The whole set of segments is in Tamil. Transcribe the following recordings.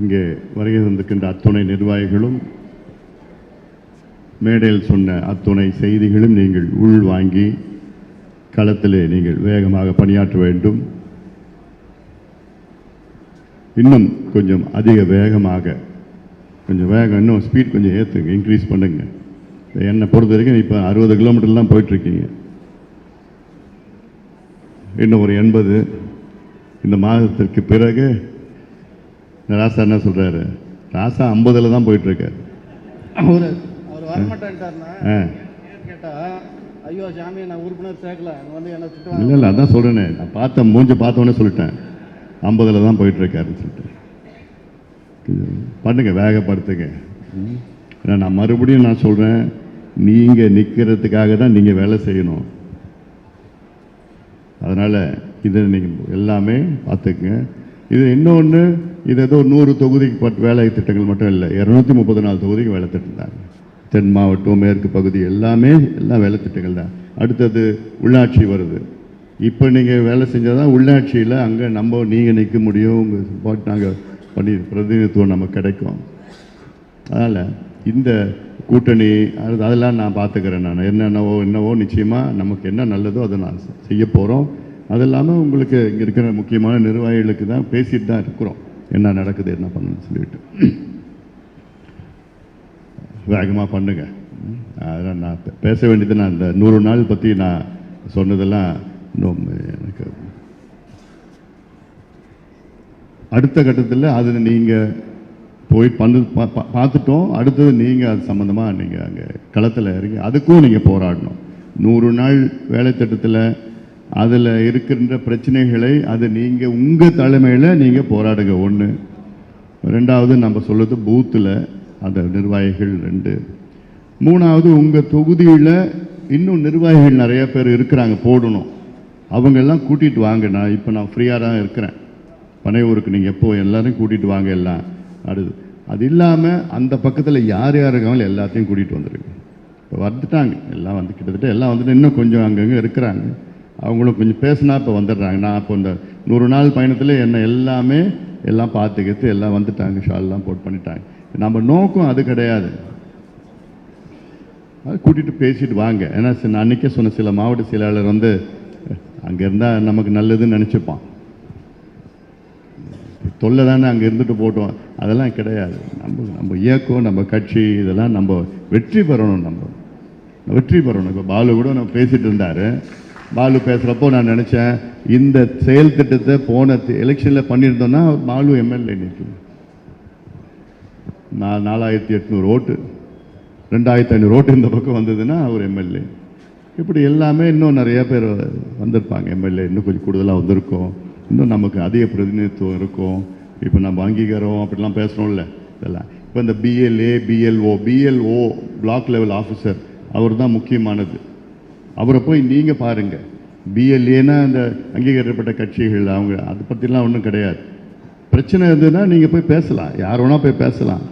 இங்கே வருகை தந்திருக்கின்ற அத்துணை நிர்வாகிகளும் மேடையில் சொன்ன அத்துணை செய்திகளும் நீங்கள் உள் வாங்கி களத்திலே நீங்கள் வேகமாக பணியாற்ற வேண்டும். இன்னும் கொஞ்சம் அதிக வேகமாக கொஞ்சம் வேகம் இன்னும் ஸ்பீட் கொஞ்சம் ஏற்றுங்க இன்க்ரீஸ் பண்ணுங்க. என்னை பொறுத்த வரைக்கும் இப்போ அறுபது கிலோமீட்டர் தான் போயிட்டுருக்கீங்க. இன்னும் ஒரு எண்பது. இந்த மாதத்திற்கு பிறகு ராசா என்ன சொல்கிறாரு ராசா ஐம்பதில் தான் போயிட்டுருக்காரு. அவர் அவர் கேட்டா ஐயோ சாமி நான் உறுப்பினர் சேர்க்கல. வந்து என்ன இல்லை திட்டுவாங்க. இல்லை அதான் சொல்கிறேனே நான் பார்த்த மூஞ்சி பார்த்தோன்னே சொல்லிட்டேன். ஐம்பதில் தான் போயிட்டுருக்காருன்னு சொல்லிட்டு. பண்ணுங்க வேகப்படுத்துங்க. ஏன்னா நான் மறுபடியும் நான் சொல்கிறேன் நீங்கள் நிற்கிறதுக்காக தான் நீங்கள் வேலை செய்யணும். அதனால் இதை நீங்கள் எல்லாமே பார்த்துக்குங்க. இது இன்னொன்று இது ஏதோ நூறு தொகுதிக்கு பட் வேலை திட்டங்கள் மட்டும் இல்லை. இரநூத்தி முப்பது நாலு தொகுதிக்கு வேலை திட்டம் தான் தென் மாவட்டம் மேற்கு பகுதி எல்லாமே எல்லாம் வேலை திட்டங்கள் தான் அடுத்தது உள்ளாட்சி வருது. இப்போ நீங்கள் வேலை செஞ்சால் தான் உள்ளாட்சியில் அங்கே நம்ம நீங்கள் நிற்க முடியும். உங்கள் சப்போர்ட் நாங்கள் பண்ணி பிரதிநிதித்துவம் நமக்கு கிடைக்கும். அதனால் இந்த கூட்டணி அது அதெல்லாம் நான் பார்த்துக்கிறேன் நான். என்னென்னவோ என்னவோ நிச்சயமாக நமக்கு என்ன நல்லதோ அதை நான் செய்ய போகிறோம் அது இல்லாமல் உங்களுக்கு இங்கே இருக்கிற முக்கியமான நிர்வாகிகளுக்கு தான் பேசிட்டு தான் இருக்கிறோம். என்ன நடக்குது என்ன பண்ணணும்னு சொல்லிட்டு. வேகமாக பண்ணுங்க. அதெல்லாம் நான் பேச வேண்டியது நான் இந்த நூறு நாள் பற்றி நான் சொன்னதெல்லாம் இன்னும் எனக்கு அடுத்த கட்டத்தில் அது நீங்கள் போய் பண்ணு பா- பார்த்துட்டோம். அடுத்தது நீங்கள் அது சம்மந்தமாக நீங்கள் அங்கே களத்தில் இறங்கி அதுக்கும் நீங்கள் போராடணும். நூறு நாள் வேலை திட்டத்தில் அதில் இருக்கின்ற பிரச்சனைகளை அது நீங்கள் உங்கள் தலைமையில் நீங்கள் போராடுங்க. ஒன்று ரெண்டாவது நம்ம சொல்லுறது பூத்தில் அந்த நிர்வாகிகள் ரெண்டு. மூணாவது உங்கள் தொகுதியில் இன்னும் நிர்வாகிகள் நிறைய பேர் இருக்கிறாங்க போடணும். அவங்கெல்லாம் கூட்டிகிட்டு வாங்க. நான் இப்போ நான் ஃப்ரீயாக தான் இருக்கிறேன். பனையூருக்கு நீங்கள் எப்போ எல்லோரும் கூட்டிகிட்டு வாங்க எல்லாம். அடுது அது இல்லாமல் அந்த பக்கத்தில் யார் யார் இருக்காங்களோ எல்லாத்தையும் கூட்டிகிட்டு வந்துருக்கு இப்போ வந்துட்டாங்க. எல்லாம் வந்து கிட்டத்தட்ட எல்லாம் வந்துட்டு இன்னும் கொஞ்சம் அங்கங்கே இருக்கிறாங்க. அவங்களும் கொஞ்சம் பேசினா இப்போ வந்துடுறாங்க. நான் இப்போ இந்த நூறு நாள் பயணத்தில் என்ன எல்லாமே எல்லாம் பார்த்துக்கிட்டு எல்லாம் வந்துட்டாங்க. ஷால்லாம் போட் பண்ணிட்டாங்க. நம்ம நோக்கம் அது கிடையாது. அது கூட்டிகிட்டு பேசிட்டு வாங்க. ஏன்னா நான் அன்றைக்கே சொன்ன சில மாவட்ட செயலாளர் வந்து அங்கே இருந்தால் நமக்கு நல்லதுன்னு நினச்சிப்பான். தொல்லை தானே அங்கே இருந்துட்டு போட்டோம். அதெல்லாம் கிடையாது. நம்ம நம்ம இயக்கம் நம்ம கட்சி இதெல்லாம் நம்ம வெற்றி பெறணும் நம்ம. வெற்றி பெறணும். இப்போ பாலு கூட நம்ம பேசிகிட்டு இருந்தார். பாலு பேசுகிறப்போ நான் நினச்சேன் இந்த செயல் திட்டத்தை போன எலெக்ஷனில் பண்ணியிருந்தோன்னா பாலு எம்எல்ஏ நிற்கும். நான் நாலாயிரத்தி எட்நூறு ஓட்டு. ரெண்டாயிரத்தி ஐநூறு ஓட்டு இந்த பக்கம் வந்ததுன்னா அவர் எம்எல்ஏ இப்படி எல்லாமே இன்னும் நிறைய பேர் வந்திருப்பாங்க. எம்எல்ஏ இன்னும் கொஞ்சம் கூடுதலாக வந்திருக்கோம். இன்னும் நமக்கு அதிக பிரதிநிதித்துவம் இருக்கும். இப்போ நம்ம அங்கீகாரம் அப்படிலாம் பேசுகிறோம்ல இதெல்லாம். இப்போ இந்த BLA BLO BLO block level officer அவர் தான் முக்கியமானது. அவரை போய் நீங்கள் பாருங்கள் பிஎல்ஏனா அந்த அங்கீகரிக்கப்பட்ட கட்சிகள் அவங்க அதை பற்றிலாம் ஒன்றும் கிடையாது. பிரச்சனை இருந்ததுன்னா நீங்கள் போய் பேசலாம். யார் வேணால் போய் பேசலாம்.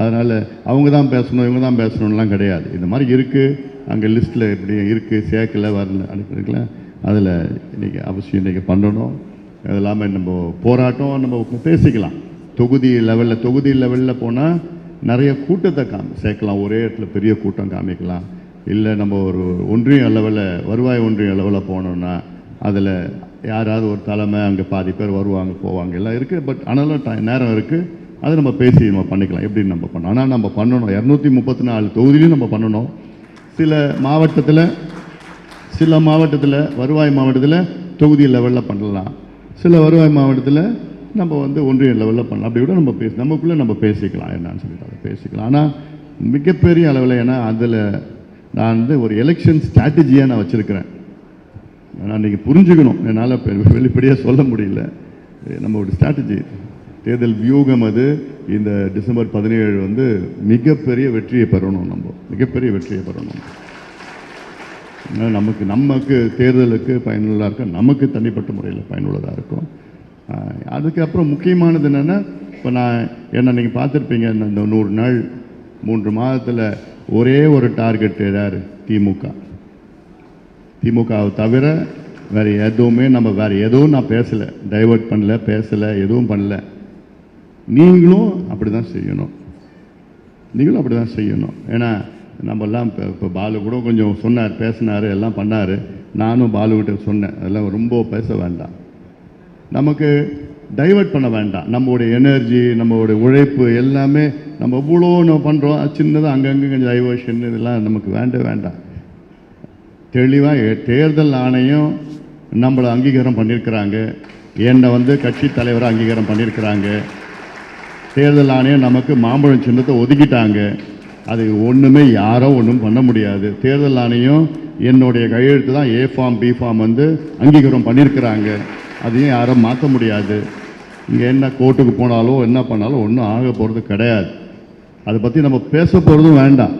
அதனால் அவங்க தான் பேசணும் இவங்க தான் பேசணும்லாம் கிடையாது. இந்த மாதிரி இருக்குது அங்கே லிஸ்ட்டில் இப்படி இருக்குது சேர்க்கல வரல அனுப்பிருக்கல அதில் இன்றைக்கி அவசியம் இன்றைக்கி பண்ணணும். அது இல்லாமல் நம்ம போராட்டம் நம்ம பேசிக்கலாம். தொகுதி லெவலில் தொகுதி லெவலில் போனால் நிறைய கூட்டத்தை காமி சேர்க்கலாம். ஒரே இடத்துல பெரிய கூட்டம் காமிக்கலாம். இல்லை நம்ம ஒரு ஒன்றிய லெவலில் வருவாய் ஒன்றிய அளவில் போனோம்னா அதில் யாராவது ஒரு தலைமை அங்கே பாதி பேர் வருவாங்க போவாங்க எல்லாம் இருக்குது பட் ஆனாலும் டை- நேரம் இருக்குது அதை நம்ம பேசி நம்ம பண்ணிக்கலாம். எப்படின்னு நம்ம பண்ணோம் ஆனால் நம்ம பண்ணணும். இரநூத்தி முப்பத்தி நாலு தொகுதியிலையும் நம்ம பண்ணணும். சில மாவட்டத்தில் சில மாவட்டத்தில் வருவாய் மாவட்டத்தில் தொகுதி லெவலில் பண்ணலாம். சில வருவாய் மாவட்டத்தில் நம்ம வந்து ஒன்றிய லெவலில் பண்ணலாம். அப்படி கூட நம்ம பேசி நமக்குள்ளே நம்ம பேசிக்கலாம். என்னன்னு சொல்லிட்டு அதை பேசிக்கலாம். ஆனால் மிகப்பெரிய அளவில் ஏன்னா அதில் நான் வந்து ஒரு எலெக்ஷன் ஸ்ட்ராட்டஜியாக நான் வச்சுருக்கிறேன். நான் நீங்கள் புரிஞ்சுக்கணும். என்னால் வெளிப்படையாக சொல்ல முடியல. நம்மளோட நம்ம ஒரு ஸ்ட்ராட்டஜி தேர்தல் வியூகம் அது. இந்த டிசம்பர் பதினேழு வந்து மிகப்பெரிய வெற்றியை பெறணும் நம்ம. மிகப்பெரிய வெற்றியை பெறணும். ஏன்னா நமக்கு நமக்கு தேர்தலுக்கு பயனுள்ளதாக இருக்கும். நமக்கு தனிப்பட்ட முறையில் பயனுள்ளதாக இருக்கும். அதுக்கப்புறம் முக்கியமானது என்னென்னா இப்போ நான் என்ன நீங்கள் பார்த்துருப்பீங்க இந்த நூறு நாள் மூன்று மாதத்தில் ஒரே ஒரு டார்கெட் யார்? திமுக. திமுகவை தவிர வேறு எதுவுமே நம்ம வேறு எதுவும் நான் பேசலை. டைவர்ட் பண்ணல பேசலை எதுவும் பண்ணல. நீங்களும் அப்படி தான் செய்யணும். நீங்களும் அப்படி தான் செய்யணும். ஏன்னா நம்மெல்லாம் இப்போ இப்போ பாலு கூட கொஞ்சம் சொன்னார் பேசினார் எல்லாம் பண்ணார். நானும் பாலுக்கிட்ட சொன்னேன். அதெல்லாம் ரொம்ப பேச வேண்டாம். நமக்கு டைவர்ட் பண்ண வேண்டாம். நம்மளுடைய எனர்ஜி நம்மளுடைய உழைப்பு எல்லாமே நம்ம எவ்வளோ நம்ம பண்ணுறோம் சின்னதாக அங்கங்கே கொஞ்சம் டைவர்ஷன் இதெல்லாம் நமக்கு வேண்டவே வேண்டாம். தெளிவாக தேர்தல் ஆணையம் நம்மளை அங்கீகாரம் பண்ணியிருக்கிறாங்க. என்னை வந்து கட்சி தலைவராக அங்கீகாரம் பண்ணியிருக்கிறாங்க. தேர்தல் ஆணையம் நமக்கு மாம்பழம் சின்னத்தை ஒதுக்கிட்டாங்க. அது ஒன்றுமே யாரோ ஒன்றும் பண்ண முடியாது. தேர்தல் ஆணையம் என்னுடைய கையெழுத்து தான் ஏ ஃபார்ம் பி ஃபார்ம் வந்து அங்கீகாரம் பண்ணியிருக்கிறாங்க. அதையும் யாரும் மாற்ற முடியாது. இங்கே என்ன கோர்ட்டுக்கு போனாலோ என்ன பண்ணாலும் ஒன்றும் ஆக போகிறது கிடையாது. அதை பற்றி நம்ம பேச போகிறதும் வேண்டாம்.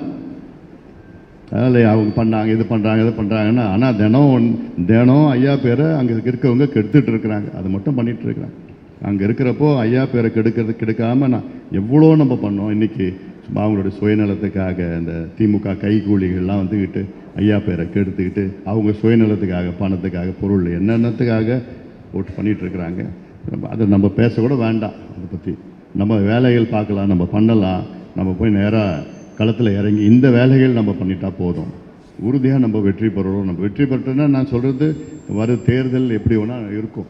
அதனால் அவங்க பண்ணாங்க இது பண்ணுறாங்க இது பண்ணுறாங்கன்னா ஆனால் தினம் ஒன்- தினம் ஐயா பேரை அங்கே இருக்கவங்க கெடுத்துட்டு இருக்கிறாங்க. அது மட்டும் பண்ணிகிட்டு இருக்கிறாங்க. அங்கே இருக்கிறப்போ ஐயா பேரை கெடுக்கிறது கெடுக்காமல் நான் எவ்வளோ நம்ம பண்ணோம் இன்றைக்கி சும்மா அவங்களுடைய சுயநலத்துக்காக இந்த திமுக கைகூலிகள்லாம் வந்துக்கிட்டு ஐயா பேரை கெடுத்துக்கிட்டு அவங்க சுயநலத்துக்காக பணத்துக்காக பொருள் என்னென்னத்துக்காக ஓட்டு பண்ணிகிட்ருக்குறாங்க நம்ம- அதை நம்ம பேசக்கூட வேண்டாம். அதை பற்றி நம்ம வேலைகள் பார்க்கலாம் நம்ம பண்ணலாம். நம்ம போய் நேராக களத்தில் இறங்கி இந்த வேலைகள் நம்ம பண்ணிட்டா போதும். உறுதியாக நம்ம வெற்றி பெறுறோம் நம்ம வெற்றி பெற்றோன்னா நான் சொல்கிறது வரும் தேர்தல் எப்படி வேணால் இருக்கும்.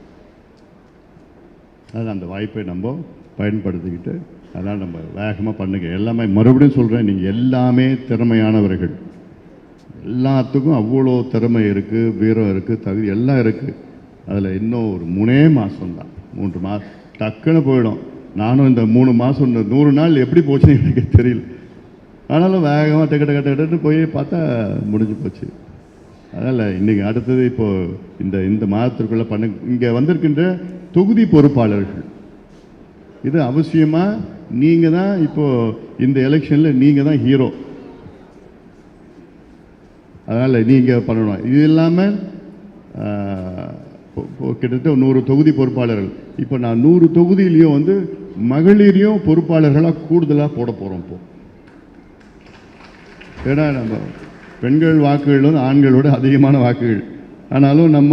அதான் அந்த வாய்ப்பை நம்ம பயன்படுத்திக்கிட்டு அதான் நம்ம வேகமாக பண்ணுங்க. எல்லாமே மறுபடியும் சொல்கிறேன் நீங்கள் எல்லாமே திறமையானவர்கள். எல்லாத்துக்கும் அவ்வளோ திறமை இருக்குது வீரம் இருக்குது தகுதி எல்லாம் இருக்குது அதில் இன்னும் ஒரு மூணே மாதம்தான் மூன்று மாதம் டக்குன்னு போயிடும். நானும் இந்த மூணு மாதம் இந்த நூறு நாள் எப்படி போச்சுன்னு எனக்கு தெரியல. ஆனாலும் வேகமாக டக்கு டக்கு டக்குன்னு போய் பார்த்தா முடிஞ்சு போச்சு. அதனால் இன்றைக்கி அடுத்தது இப்போது இந்த இந்த மாதத்திற்குள்ளே பண்ண இங்கே வந்திருக்கின்ற தொகுதி பொறுப்பாளர்கள். இது அவசியமாக நீங்கள் தான் இப்போது இந்த எலெக்ஷனில் நீங்கள் தான் ஹீரோ. அதனால் நீங்கள் பண்ணணும். இது இல்லாமல் கிட்டத்தட்ட நூறு தொகுதி பொறுப்பாளர்கள். இப்போ நான் நூறு தொகுதியிலையும் வந்து மகளிரையும் பொறுப்பாளர்களாக கூடுதலாக போட போகிறோம் இப்போ. ஏன்னா நம்ம பெண்கள் வாக்குகள் வந்து ஆண்களோட அதிகமான வாக்குகள். ஆனாலும் நம்ம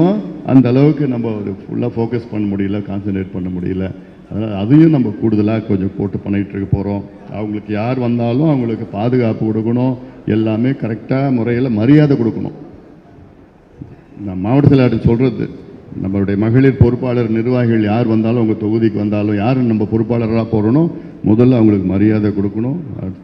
அந்த அளவுக்கு நம்ம அது ஃபுல்லாக ஃபோக்கஸ் பண்ண முடியல கான்சென்ட்ரேட் பண்ண முடியல. அதனால் அதையும் நம்ம கூடுதலாக கொஞ்சம் போட்டு பண்ணிகிட்டு இருக்க போகிறோம் அவங்களுக்கு யார் வந்தாலும் அவங்களுக்கு பாதுகாப்பு கொடுக்கணும். எல்லாமே கரெக்டாக முறையில் மரியாதை கொடுக்கணும். நான் மாவட்ட செயலாளர் சொல்கிறது நம்மளுடைய மகளிர் பொறுப்பாளர் நிர்வாகிகள் யார் வந்தாலும் அவங்க தொகுதிக்கு வந்தாலும் யார் நம்ம பொறுப்பாளராக போகிறோனோ முதல்ல அவங்களுக்கு மரியாதை கொடுக்கணும்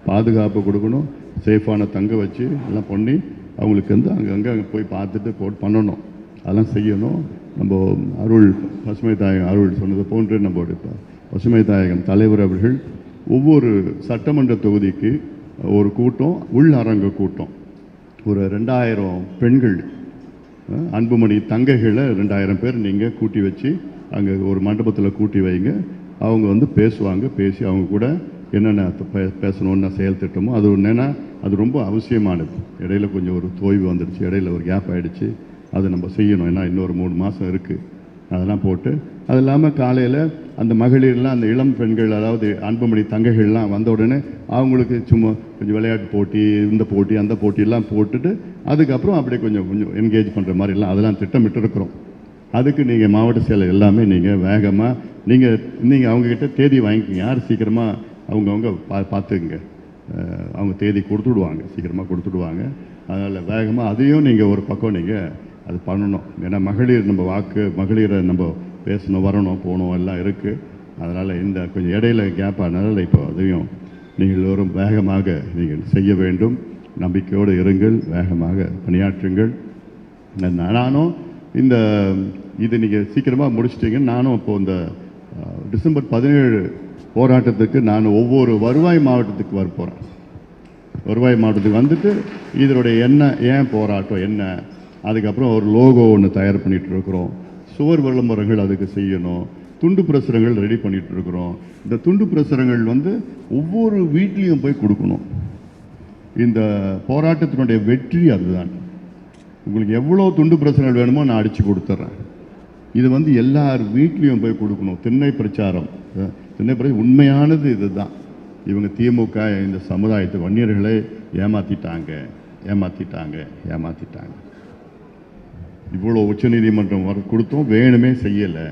பாதுகாப்பு கொடுக்கணும் சேஃபான தங்க வச்சு எல்லாம் பண்ணி அவங்களுக்கு வந்து அங்கங்கே அங்கே போய் பார்த்துட்டு போட்டு பண்ணணும். அதெல்லாம் செய்யணும். நம்ம அருள் பசுமை தாயகம் அருள் சொன்னது போன்று நம்மளுடைய ப- பசுமை தாயகம் தலைவர் அவர்கள் ஒவ்வொரு சட்டமன்ற தொகுதிக்கு ஒரு கூட்டம் உள் அரங்க கூட்டம். ஒரு ரெண்டாயிரம் பெண்கள் அன்புமணி தங்கைகளை ரெண்டாயிரம் பேர் நீங்கள் கூட்டி வச்சு அங்கே ஒரு மண்டபத்தில் கூட்டி வைங்க. அவங்க வந்து பேசுவாங்க பேசி அவங்க கூட என்னென்ன பே- பேசணும்னு செயல் திட்டமோ அது என்னென்னா அது ரொம்ப அவசியமானது. இடையில கொஞ்சம் ஒரு தோய்வு வந்துடுச்சு இடையில ஒரு கேப் ஆகிடுச்சு அதை நம்ம செய்யணும். ஏன்னா இன்னொரு மூணு மாதம் இருக்குது அதெல்லாம் போட்டு அது இல்லாமல் காலையில் அந்த மகளிர்லாம் அந்த இளம் பெண்கள் அதாவது அன்புமணி தங்கைகள்லாம் வந்த உடனே அவங்களுக்கு சும்மா கொஞ்சம் விளையாட்டு போட்டி இந்த போட்டி அந்த போட்டியெல்லாம் போட்டுட்டு அதுக்கப்புறம் அப்படியே கொஞ்சம் கொஞ்சம் என்கேஜ் பண்ணுற மாதிரிலாம் அதெல்லாம் திட்டமிட்டு இருக்கிறோம் அதுக்கு நீங்கள் மாவட்ட செயலர் எல்லாமே நீங்கள் வேகமாக நீங்கள் நீங்கள் அவங்கக்கிட்ட தேதி வாங்கிக்கோங்க. யார் சீக்கிரமாக அவங்கவுங்க பா பார்த்துக்குங்க. அவங்க தேதி கொடுத்துடுவாங்க சீக்கிரமாக கொடுத்துடுவாங்க அதனால் வேகமாக அதையும் நீங்கள் ஒரு பக்கம் நீங்கள் அது பண்ணணும். ஏன்னா மகளிர் நம்ம வாக்கு மகளிரை நம்ம பேசணும் வரணும் போகணும் எல்லாம் இருக்குது அதனால் இந்த கொஞ்சம் இடையில கேப் ஆனதால் இப்போ அதையும் நீங்கள் வரும் வேகமாக நீங்கள் செய்ய வேண்டும். நம்பிக்கையோடு இருங்கள் வேகமாக பணியாற்றுங்கள். நானும் இந்த இது நீங்கள் சீக்கிரமாக முடிச்சிட்டீங்க நானும் இப்போது இந்த டிசம்பர் பதினேழு போராட்டத்துக்கு நான் ஒவ்வொரு வருவாய் மாவட்டத்துக்கு வர போகிறேன் வருவாய் மாவட்டத்துக்கு வந்துட்டு இதனுடைய என்ன ஏன் போராட்டம் என்ன அதுக்கப்புறம் ஒரு லோகோ ஒன்று தயார் பண்ணிகிட்டு இருக்கிறோம். சுவர் விளம்பரங்கள் அதுக்கு செய்யணும். துண்டு பிரசுரங்கள் ரெடி பண்ணிட்டு இருக்கிறோம் இந்த துண்டு பிரசுரங்கள் வந்து ஒவ்வொரு வீட்லேயும் போய் கொடுக்கணும். இந்த போராட்டத்தினுடைய வெற்றி அதுதான். உங்களுக்கு எவ்வளோ துண்டு பிரசுரங்கள் வேணுமோ நான் அடித்து கொடுத்துட்றேன் இது வந்து எல்லார் வீட்லேயும் போய் கொடுக்கணும். திண்ணை பிரச்சாரம். திண்ணை பிரச்சாரம் உண்மையானது இதுதான். இவங்க திமுக இந்த சமுதாயத்தை வன்னியர்களை ஏமாற்றிட்டாங்க ஏமாற்றிட்டாங்க ஏமாற்றிட்டாங்க இவ்வளோ உச்சநீதிமன்றம் வர கொடுத்தோம் வேணுமே செய்யலை.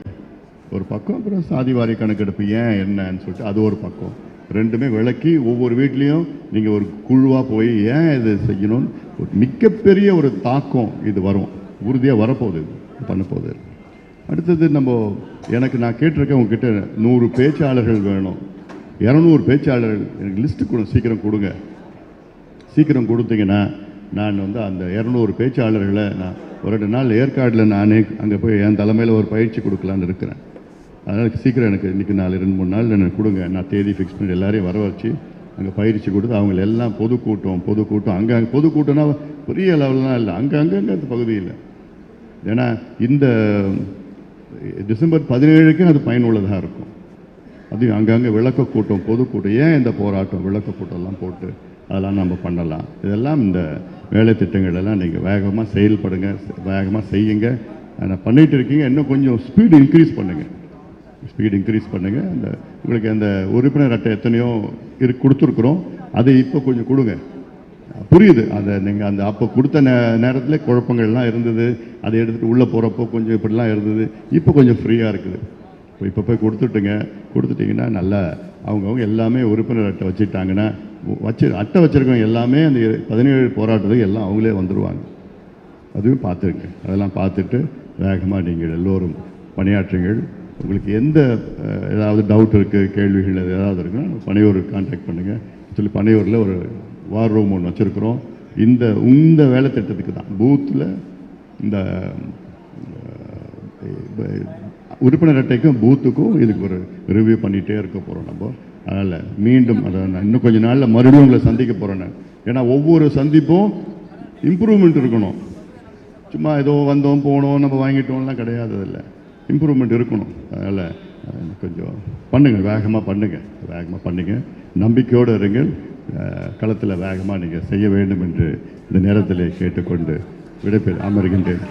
ஒரு பக்கம் அப்புறம் சாதிவாரி கணக்கெடுப்பு ஏன் என்னன்னு சொல்லிட்டு அது ஒரு பக்கம். ரெண்டுமே விளக்கி ஒவ்வொரு வீட்லேயும் நீங்கள் ஒரு குழுவாக போய் ஏன் இது செய்யணும்னு ஒரு மிகப்பெரிய ஒரு தாக்கம் இது வரும். உறுதியாக வரப்போகுது இது பண்ண போகுது அடுத்தது நம்ம எனக்கு நான் கேட்டிருக்கேன் உங்ககிட்ட நூறு பேச்சாளர்கள் வேணும். இரநூறு பேச்சாளர்கள் எனக்கு லிஸ்ட்டு கொடு சீக்கிரம் கொடுங்க. சீக்கிரம் கொடுத்தீங்கன்னா நான் வந்து அந்த இரநூறு பேச்சாளர்களை நான் ஒரு ரெண்டு நாள் ஏற்காடில் நானே அங்கே போய் என் தலைமையில் ஒரு பயிற்சி கொடுக்கலான்னு இருக்கிறேன். அதனால் சீக்கிரம் எனக்கு இன்றைக்கி நாலு ரெண்டு மூணு நாள் எனக்கு கொடுங்க. நான் தேதி ஃபிக்ஸ் பண்ணி எல்லாரையும் வர வச்சு அங்கே பயிற்சி கொடுத்து அவங்கள எல்லாம் பொதுக்கூட்டம் பொதுக்கூட்டம். அங்கே அங்கே பொதுக்கூட்டம்னா பெரிய லெவல்லாம் இல்லை. அங்கே அங்கங்கே அந்த பகுதியில் ஏன்னா இந்த டிசம்பர் பதினேழுக்கும் அது பயனுள்ளதாக இருக்கும். அது அங்கங்கே விளக்க கூட்டம் பொதுக்கூட்டம். ஏன் இந்த போராட்டம் விளக்க கூட்டம்லாம் போட்டு அதெல்லாம் நம்ம பண்ணலாம். இதெல்லாம் இந்த வேலை திட்டங்கள் எல்லாம் நீங்கள் வேகமாக செயல்படுங்க வேகமாக செய்யுங்க. ஆனால் பண்ணிகிட்டு இருக்கீங்க இன்னும் கொஞ்சம் ஸ்பீடு இன்க்ரீஸ் பண்ணுங்கள் ஸ்பீடு இன்க்ரீஸ் பண்ணுங்கள் அந்த உங்களுக்கு அந்த உறுப்பினர் அட்டை எத்தனையோ இரு கொடுத்துருக்குறோம். அதை இப்போ கொஞ்சம் கொடுங்க. புரியுது. அதை நீங்கள் அந்த அப்போ கொடுத்த நே நேரத்தில் குழப்பங்கள்லாம் இருந்தது. அதை எடுத்துகிட்டு உள்ளே போகிறப்போ கொஞ்சம் இப்படிலாம் இருந்தது. இப்போ கொஞ்சம் ஃப்ரீயாக இருக்குது. இப்போ இப்போ போய் கொடுத்துட்டுங்க. கொடுத்துட்டிங்கன்னா நல்லா அவங்கவுங்க எல்லாமே உறுப்பினர் அட்டை வச்சுட்டாங்கன்னா வச்சு அட்டை வச்சுருக்கவங்க எல்லாமே அந்த பதினேழு போராட்டத்துக்கு எல்லாம் அவங்களே வந்துடுவாங்க அதுவும் பார்த்துருங்க. அதெல்லாம் பார்த்துட்டு வேகமாக நீங்கள் எல்லோரும் பணியாற்றுங்கள். உங்களுக்கு எந்த ஏதாவது டவுட் இருக்குது கேள்விகள் ஏதாவது இருக்குன்னா பனையூர் கான்டாக்ட் பண்ணுங்கள் சொல்லி பனையூரில் ஒரு வார் ரூம் ஒன்று வச்சுருக்குறோம். இந்த இந்த வேலை திட்டத்துக்கு தான். பூத்தில் இந்த உறுப்பினர் அட்டைக்கும் பூத்துக்கும் இதுக்கு ஒரு ரிவ்யூ பண்ணிகிட்டே இருக்க போகிறோம் நம்ம. அதனால் மீண்டும் அதை நான் இன்னும் கொஞ்சம் நாளில் மறுபடியும் உங்களை சந்திக்க போகிறேன் நான். ஏன்னா ஒவ்வொரு சந்திப்பும் இம்ப்ரூவ்மெண்ட் இருக்கணும். சும்மா ஏதோ வந்தோம் போனோம் நம்ம வாங்கிட்டோம்லாம் கிடையாது அதில். இம்ப்ரூவ்மெண்ட் இருக்கணும். அதனால் கொஞ்சம் பண்ணுங்கள் வேகமாக பண்ணுங்கள் வேகமாக பண்ணுங்கள் நம்பிக்கையோடு இருங்கள். களத்தில் வேகமாக நீங்கள் செய்ய வேண்டும் என்று இந்த நேரத்தில் கேட்டுக்கொண்டு விடைபெறு அமர்கின்றேன்.